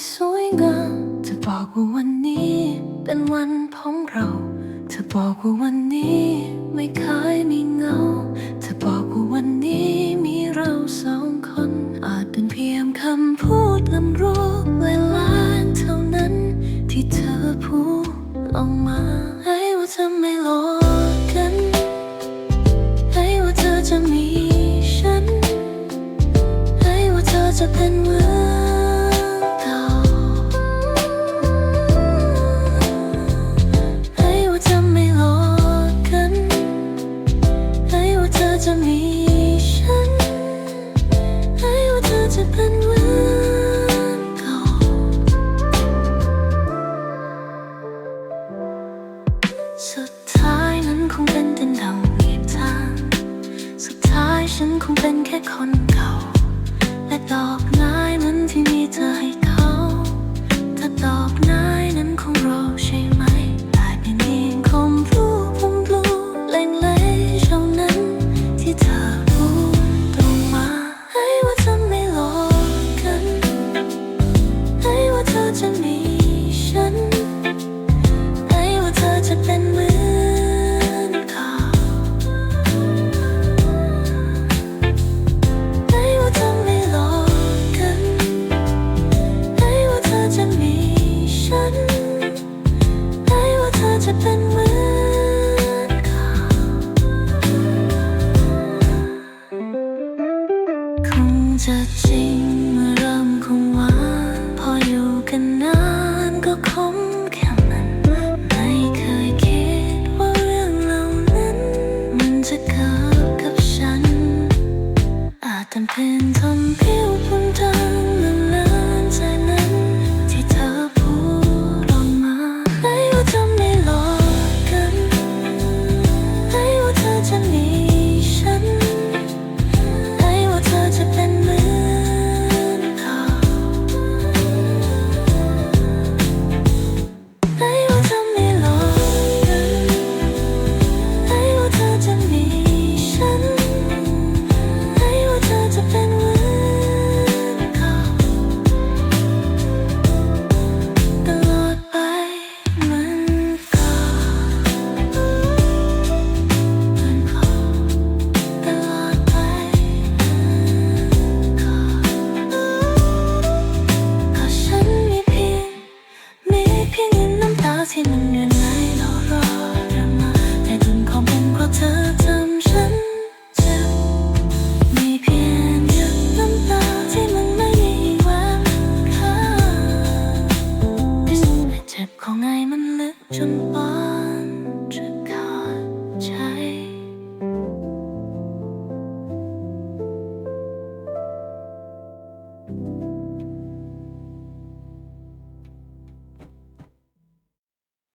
ที่สวยงามเธอบอกว่าวันนี้ เป็นวันของเราเธอบอกว่าวันนี้ไม่เคยมีเงาเธอบอกว่าวันนี้มีเราสองคน อาจเป็นเพียงคำพูดลำรู้เวลาเท่านั้น ที่เธอพูดออกมา ให้ว่าเธอไม่หลอกกัน ให้ว่าเธอจะมีฉัน ให้ว่าเธอจะเป็นเหมือน ฉันคงเป็นแค่คนเก่า และดอกไม้นั้นที่มีเธอให้ จะเป็นเหมือนก่าคงจะจริงเมื่อเริ่มคงหวานพออยู่กันนานก็คงแค่มันไม่เคยคิดว่าเรื่องเหล่านั้น มันจะเกิดกับฉัน อาจเป็นเพียงทำผิวพนทาง น้